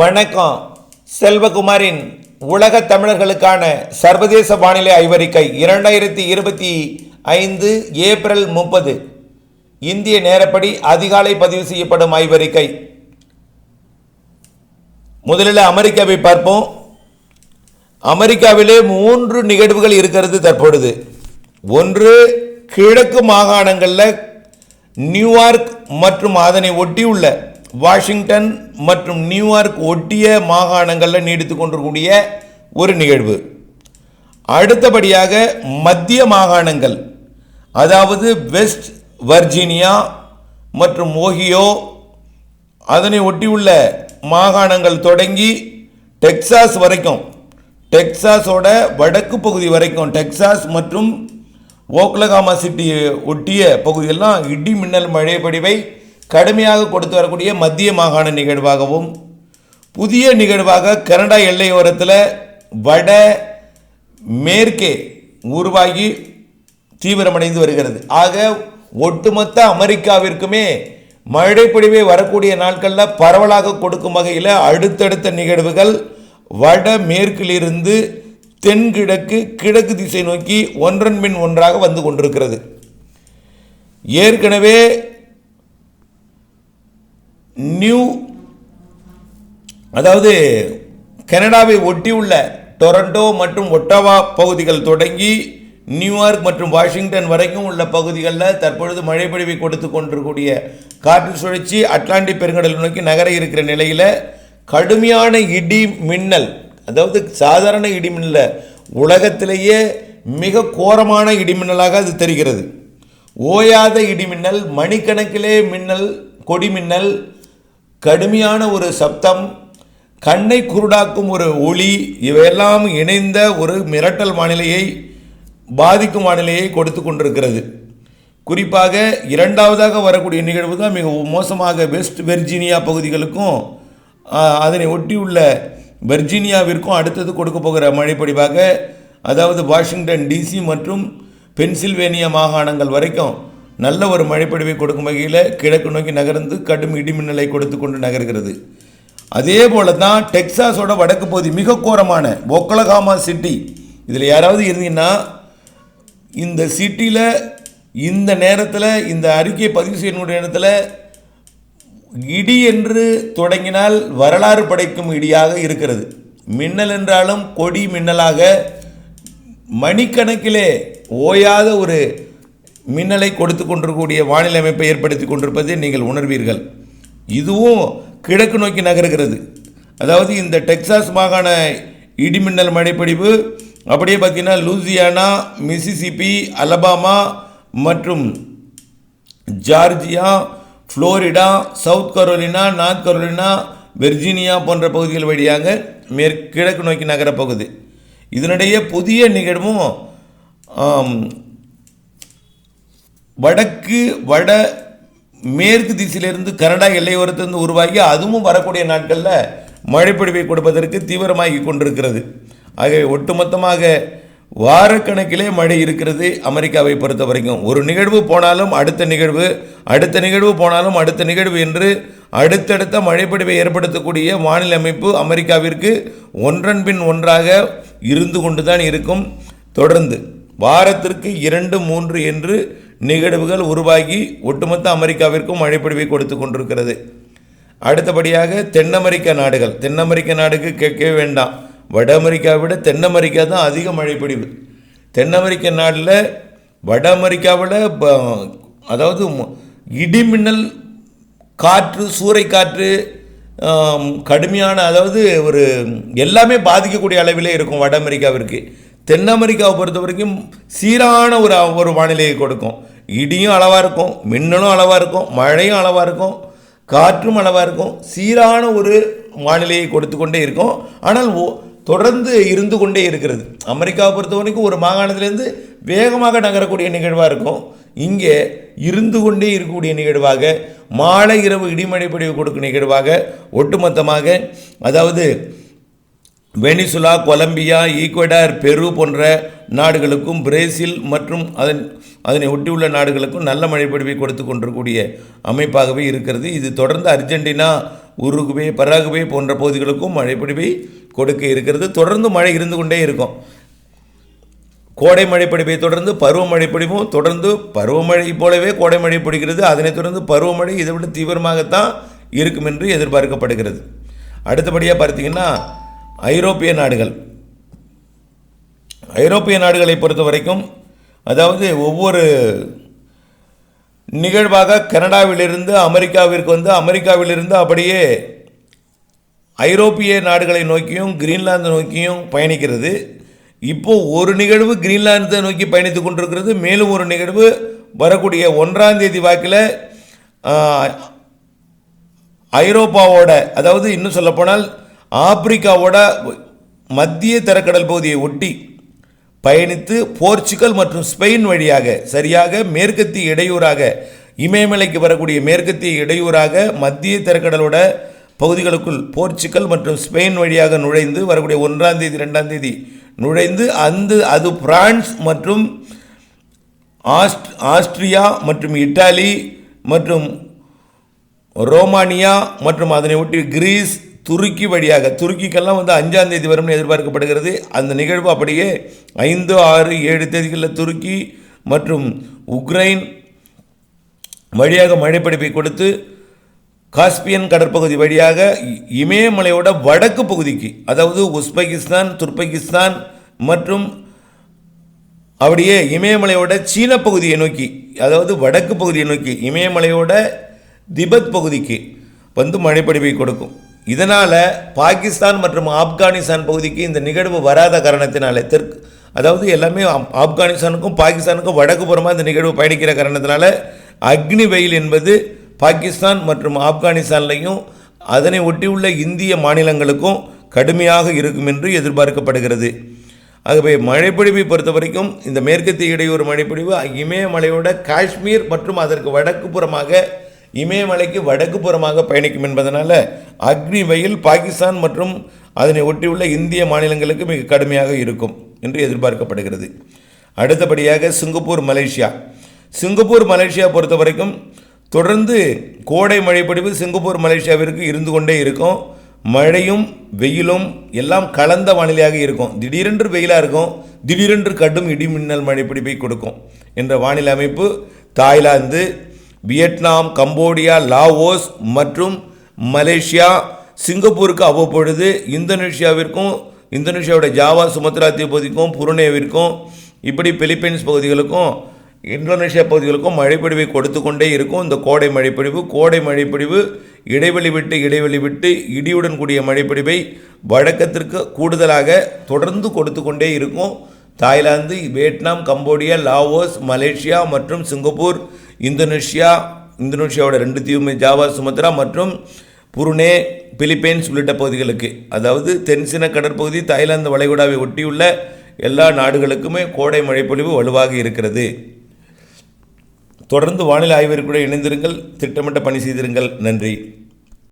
வணக்கம். செல்வகுமாரின் உலக தமிழர்களுக்கான சர்வதேச வானிலை ஆய்வறிக்கை இரண்டாயிரத்தி இருபத்தி ஐந்து ஏப்ரல் முப்பது. இந்திய நேரப்படி அதிகாலை பதிவு செய்யப்படும் ஆய்வறிக்கை முதலில் அமெரிக்காவை பார்ப்போம். அமெரிக்காவிலே மூன்று நிகழ்வுகள் இருக்கிறது தற்பொழுது. ஒன்று கிழக்கு மாகாணங்களில் நியூயார்க் மற்றும் அதனை ஒட்டியுள்ள வாஷிங்டன் மற்றும் நியூயார்க் ஒட்டிய மாகாணங்களில் நீடித்து கொண்டிருக்கக்கூடிய ஒரு நிகழ்வு. அடுத்தபடியாக மத்திய மாகாணங்கள் அதாவது வெஸ்ட் வர்ஜீனியா மற்றும் ஓஹியோ அதனை ஒட்டியுள்ள மாகாணங்கள் தொடங்கி டெக்சாஸ் வரைக்கும் டெக்சாஸோட வடக்கு பகுதி வரைக்கும் டெக்சாஸ் மற்றும் ஓக்லகாமா சிட்டி ஒட்டிய பகுதியெல்லாம் இடி மின்னல் மழை படிவை கடுமையாக கொடுத்து வரக்கூடிய மத்திய மாகாண நிகழ்வாகவும் புதிய நிகழ்வாக கனடா எல்லையோரத்தில் வட மேற்கே உருவாகி தீவிரமடைந்து வருகிறது. ஆக ஒட்டுமொத்த அமெரிக்காவிற்குமே மழைப்பொழிவை வரக்கூடிய நாட்களில் பரவலாக கொடுக்கும் வகையில் அடுத்தடுத்த நிகழ்வுகள் வட மேற்கிலிருந்து தென்கிழக்கு கிழக்கு திசை நோக்கி ஒன்றன் பின் ஒன்றாக வந்து கொண்டிருக்கிறது. ஏற்கனவே நியூ அதாவது கனடாவை ஒட்டியுள்ள டொரண்டோ மற்றும் ஒட்டவா பகுதிகள் தொடங்கி நியூயார்க் மற்றும் வாஷிங்டன் வரைக்கும் உள்ள பகுதிகளில் தற்பொழுது மழை பொழிவை கொடுத்து கொண்டிருக்கக்கூடிய காற்று சுழற்சி அட்லாண்டிக் பெருங்கடல் நோக்கி நகர இருக்கிற நிலையில் கடுமையான இடி மின்னல் அதாவது சாதாரண இடி உலகத்திலேயே மிக கோரமான இடி மின்னலாக அது தெரிகிறது. ஓயாத இடி மின்னல் மணிக்கணக்கிலே மின்னல் கொடி மின்னல் கடுமையான ஒரு சப்தம் கண்ணை குருடாக்கும் ஒரு ஒளி இவையெல்லாம் இணைந்த ஒரு மிரட்டல் வானிலையை பாதிக்கும் வானிலையை கொடுத்து கொண்டிருக்கிறது. குறிப்பாக இரண்டாவதாக வரக்கூடிய நிகழ்வு தான் மிக மோசமாக வெஸ்ட் வெர்ஜீனியா பகுதிகளுக்கும் அதனை ஒட்டியுள்ள வெர்ஜீனியாவிற்கும் அடுத்தது கொடுக்க போகிற மழைப்படிவாக அதாவது வாஷிங்டன் டிசி மற்றும் பென்சில்வேனியா மாகாணங்கள் வரைக்கும் நல்ல ஒரு மழைப்பொழிவை கொடுக்கும் வகையில் கிழக்கு நோக்கி நகர்ந்து கடும் இடிமின்னலை கொடுத்து கொண்டு நகர்கிறது. அதே போல தான் டெக்சாஸோட வடக்கு பகுதி மிக கோரமான ஒக்கலகாமா சிட்டி. இதில் யாராவது இருந்தீங்கன்னா இந்த சிட்டியில் இந்த நேரத்தில் இந்த அறிக்கையை பதிவு செய்யக்கூடிய நேரத்தில் இடி என்று தொடங்கினால் வரலாறு படைக்கும் இடியாக இருக்கிறது. மின்னல் என்றாலும் கொடி மின்னலாக மணிக்கணக்கிலே ஓயாத ஒரு மின்னலை கொடுத்து கொண்டிருக்கக்கூடிய வானிலை அமைப்பை ஏற்படுத்தி கொண்டிருப்பதை நீங்கள் உணர்வீர்கள். இதுவும் கிழக்கு நோக்கி நகருகிறது. அதாவது இந்த டெக்சாஸ் மாகாண இடிமின்னல் மழைப்பொழிவு அப்படியே பார்த்தீங்கன்னா லூசியானா மிசிசிபி அலபாமா மற்றும் Georgia Florida South Carolina North Carolina Virginia போன்ற பகுதிகள் வழியாக மேற்கு கிழக்கு நோக்கி நகரப்போகுது இதனிடையே புதிய நிகழ்வும் வடக்கு வட மேற்கு திசையிலிருந்து கனடா எல்லையோரத்திலிருந்து உருவாகி அதுவும் வரக்கூடிய நாட்களில் மழைப்பொழிவை கொடுப்பதற்கு தீவிரமாகி கொண்டிருக்கிறது. ஆகவே ஒட்டுமொத்தமாக வாரக்கணக்கிலே மழை இருக்கிறது அமெரிக்காவை பொறுத்த வரைக்கும். ஒரு நிகழ்வு போனாலும் அடுத்த நிகழ்வு அடுத்த நிகழ்வு போனாலும் அடுத்த நிகழ்வு என்று அடுத்தடுத்த மழைப்பொழிவை ஏற்படுத்தக்கூடிய வானிலை அமைப்பு அமெரிக்காவிற்கு ஒன்றன் பின் ஒன்றாக இருந்து கொண்டு தான் இருக்கும். தொடர்ந்து வாரத்திற்கு இரண்டு மூன்று என்று நிகழ்வுகள் உருவாகி ஒட்டுமொத்த அமெரிக்காவிற்கும் மழைப்பொழிவை கொடுத்து கொண்டிருக்கிறது. அடுத்தபடியாக தென் அமெரிக்க நாடுகள். தென் அமெரிக்க நாடுக்கு கேட்கவே வேண்டாம். வட அமெரிக்காவை விட தென் அமெரிக்கா தான் அதிக மழைப்பொழிவு. தென் அமெரிக்க நாட்டில் வட அமெரிக்காவில் ப- அதாவது இடிமின்னல் காற்று சூறைக்காற்று காற்று கடுமையான அதாவது ஒரு எல்லாமே பாதிக்கக்கூடிய அளவிலே இருக்கும் வட அமெரிக்காவிற்கு. தென் அமெரிக்காவை பொறுத்த வரைக்கும் சீரான ஒரு ஒரு வானிலையை கொடுக்கும். இடியும் அளவாக இருக்கும் மின்னலும் அளவாக இருக்கும் மழையும் அளவாக இருக்கும் காற்றும் அளவாக இருக்கும். சீரான ஒரு வானிலையை கொடுத்து கொண்டே இருக்கும். ஆனால் ஓ- தொடர்ந்து இருந்து கொண்டே இருக்கிறது. அமெரிக்காவை பொறுத்த வரைக்கும் ஒரு மாகாணத்திலேருந்து வேகமாக நகரக்கூடிய நிகழ்வாக இருக்கும். இங்கே இருந்து கொண்டே இருக்கக்கூடிய நிகழ்வாக மாலை இரவு இடிமழை பொழிவு கொடுக்கும் நிகழ்வாக ஒட்டுமொத்தமாக அதாவது வெனிசுலா கொலம்பியா ஈக்வடார் பெரு போன்ற நாடுகளுக்கும் பிரேசில் மற்றும் அதன் அதனை ஒட்டியுள்ள நாடுகளுக்கும் நல்ல மழைப்பொழிவை கொடுத்து கொண்டிருக்கூடிய அமைப்பாகவே இருக்கிறது. இது தொடர்ந்து அர்ஜென்டினா உருகுவே பராகுவே போன்ற பகுதிகளுக்கும் மழைப்பொழிவை கொடுக்க இருக்கிறது. தொடர்ந்து மழை இருந்து கொண்டே இருக்கும். கோடை மழைப்பொழிவை தொடர்ந்து பருவமழை பொழிவும் தொடர்ந்து பருவமழை போலவே கோடை மழை பொழிகிறது. அதனைத் தொடர்ந்து பருவமழை இதை விட தீவிரமாகத்தான் இருக்கும் என்று எதிர்பார்க்கப்படுகிறது. அடுத்தபடியாக பார்த்தீங்கன்னா ஐரோப்பிய நாடுகள். ஐரோப்பிய நாடுகளை பொறுத்த வரைக்கும் அதாவது ஒவ்வொரு நிகழ்வாக கனடாவிலிருந்து அமெரிக்காவிற்கு வந்து அமெரிக்காவிலிருந்து அப்படியே ஐரோப்பிய நாடுகளை நோக்கியும் கிரீன்லாந்து நோக்கியும் பயணிக்கிறது. இப்போது ஒரு நிகழ்வு கிரீன்லாந்தை நோக்கி பயணித்து கொண்டிருக்கிறது. மேலும் ஒரு நிகழ்வு வரக்கூடிய ஒன்றாம் தேதி வாக்கில் ஐரோப்பாவோட அதாவது இன்னும் சொல்லப்போனால் ஆப்பிரிக்காவோட மத்திய தரக்கடல் பகுதியை ஒட்டி பயணித்து போர்ச்சுகல் மற்றும் ஸ்பெயின் வழியாக சரியாக மேற்கத்திய இடையூறாக இமயமலைக்கு வரக்கூடிய மேற்கத்திய இடையூறாக மத்திய தரக்கடலோட பகுதிகளுக்குள் போர்ச்சுகல் மற்றும் ஸ்பெயின் வழியாக நுழைந்து வரக்கூடிய ஒன்றாம் தேதி ரெண்டாம் தேதி நுழைந்து அந்த அது பிரான்ஸ் மற்றும் ஆஸ்ட் ஆஸ்ட்ரியா மற்றும் இட்டாலி மற்றும் ரோமானியா மற்றும் அதனை ஒட்டி கிரீஸ் துருக்கி வழியாக துருக்கிக்கெல்லாம் வந்து அஞ்சாம் தேதி வரும்னு எதிர்பார்க்கப்படுகிறது. அந்த நிகழ்வு அப்படியே ஐந்து ஆறு ஏழு தேதிகளில் துருக்கி மற்றும் உக்ரைன் வழியாக மழைப்பிடிப்பை கொடுத்து காஸ்பியன் கடற்பகுதி வழியாக இமயமலையோட வடக்கு பகுதிக்கு அதாவது உஸ்பெகிஸ்தான் துர்பெகிஸ்தான் மற்றும் அப்படியே இமயமலையோட சீன பகுதியை நோக்கி அதாவது வடக்கு பகுதியை நோக்கி இமயமலையோட திபெத் பகுதிக்கு வந்து மழைப்படிவை கொடுக்கும். இதனால் பாகிஸ்தான் மற்றும் ஆப்கானிஸ்தான் பகுதிக்கு இந்த நிகழ்வு வராத காரணத்தினால தெற்கு அதாவது எல்லாமே ஆப்- ஆப்கானிஸ்தானுக்கும் பாகிஸ்தானுக்கும் வடக்கு புறமாக இந்த நிகழ்வு பயணிக்கிற காரணத்தினால அக்னி வெயில் என்பது பாகிஸ்தான் மற்றும் ஆப்கானிஸ்தான்லையும் அதனை ஒட்டியுள்ள இந்திய மாநிலங்களுக்கும் கடுமையாக இருக்கும் என்று எதிர்பார்க்கப்படுகிறது. ஆகவே மழைப்பொழிவை பொறுத்த வரைக்கும் இந்த மேற்கத்திய இடையூறு மழைப்பொழிவு இமயமலையோட காஷ்மீர் மற்றும் அதற்கு வடக்கு புறமாக இமயமலைக்கு வடக்கு புறமாக பயணிக்கும் என்பதனால் அக்னி வெயில் பாகிஸ்தான் மற்றும் அதனை ஒட்டியுள்ள இந்திய மாநிலங்களுக்கு மிக கடுமையாக இருக்கும் என்று எதிர்பார்க்கப்படுகிறது. அடுத்தபடியாக சிங்கப்பூர் மலேசியா. சிங்கப்பூர் மலேசியா பொறுத்த வரைக்கும் தொடர்ந்து கோடை மழைப்பொழிவு சிங்கப்பூர் மலேசியாவிற்கு இருந்து கொண்டே இருக்கும். மழையும் வெயிலும் எல்லாம் கலந்த வானிலையாக இருக்கும். திடீரென்று வெயிலாக இருக்கும் திடீரென்று கடும் இடி மின்னல் மழைப்பிடிப்பை கொடுக்கும் என்ற வானிலை அமைப்பு தாய்லாந்து வியட்நாம் கம்போடியா லாவோஸ் மற்றும் மலேசியா சிங்கப்பூருக்கு அவ்வப்பொழுது இந்தோனேஷியாவிற்கும் இந்தோனேஷியாவோட ஜாவா சுமத்ரா தீவு பகுதிக்கும் புருனேவிற்கும் இப்படி பிலிப்பைன்ஸ் பகுதிகளுக்கும் இந்தோனேஷியா பகுதிகளுக்கும் மழைப்பொழிவை கொடுத்து கொண்டே இருக்கும். இந்த கோடை மழைப்பொழிவு கோடை மழைப்பொழிவு இடைவெளி விட்டு இடைவெளி விட்டு இடியுடன் கூடிய மழைப்பொழிவை வழக்கத்திற்கு கூடுதலாக தொடர்ந்து கொடுத்து கொண்டே இருக்கும். Thailand Vietnam Cambodia Laos Malaysia மற்றும் சிங்கப்பூர் இந்தோனேஷியா இந்தோனேஷியாவோட ரெண்டு தீவுமே ஜாவா சுமத்ரா மற்றும் புருனே பிலிப்பைன்ஸ் உள்ளிட்ட பகுதிகளுக்கு அதாவது தென்சின கடற்பகுதி தாய்லாந்து வளைகுடாவை ஒட்டியுள்ள எல்லா நாடுகளுக்குமே கோடை மழைப்பொழிவு வலுவாக இருக்கிறது. தொடர்ந்து வானிலை ஆய்வறிக்கையுடன் இணைந்திருங்கள் திட்டமிட்ட பணி செய்திருங்கள். நன்றி.